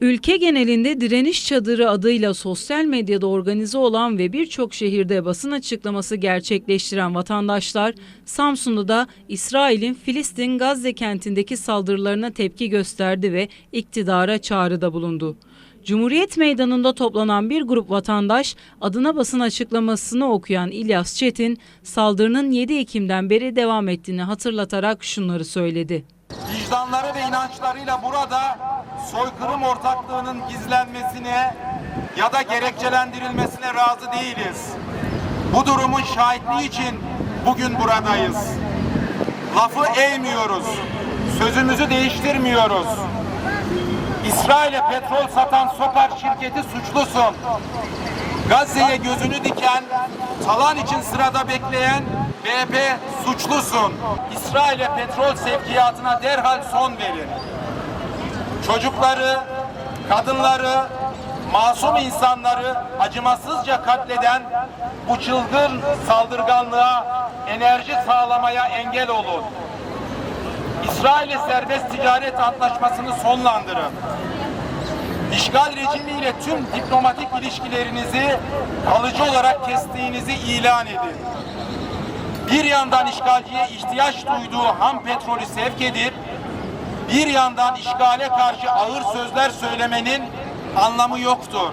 Ülke genelinde direniş çadırı adıyla sosyal medyada organize olan ve birçok şehirde basın açıklaması gerçekleştiren vatandaşlar Samsun'da da İsrail'in Filistin Gazze kentindeki saldırılarına tepki gösterdi ve iktidara çağrıda bulundu. Cumhuriyet Meydanı'nda toplanan bir grup vatandaş adına basın açıklamasını okuyan İlyas Çetin saldırının 7 Ekim'den beri devam ettiğini hatırlatarak şunları söyledi. vicdanları ve inançlarıyla burada soykırım ortaklığının gizlenmesine ya da gerekçelendirilmesine razı değiliz. Bu durumun şahitliği için bugün buradayız. Lafı eğmiyoruz. Sözümüzü değiştirmiyoruz. İsrail'e petrol satan Sokar şirketi suçlusun. Gazze'ye gözünü diken, talan için sırada bekleyen BP suçlusun. İsrail'e petrol sevkiyatına derhal son verin. Çocukları, kadınları, masum insanları acımasızca katleden bu çılgın saldırganlığa enerji sağlamaya engel olun. İsrail'e serbest ticaret antlaşmasını sonlandırın. İşgal rejimiyle tüm diplomatik ilişkilerinizi kalıcı olarak kestiğinizi ilan edin. Bir yandan işgalciye ihtiyaç duyduğu ham petrolü sevk edip bir yandan işgale karşı ağır sözler söylemenin anlamı yoktur.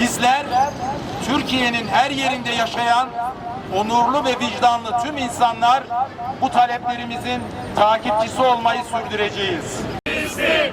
Bizler Türkiye'nin her yerinde yaşayan onurlu ve vicdanlı tüm insanlar bu taleplerimizin takipçisi olmayı sürdüreceğiz. Filistin!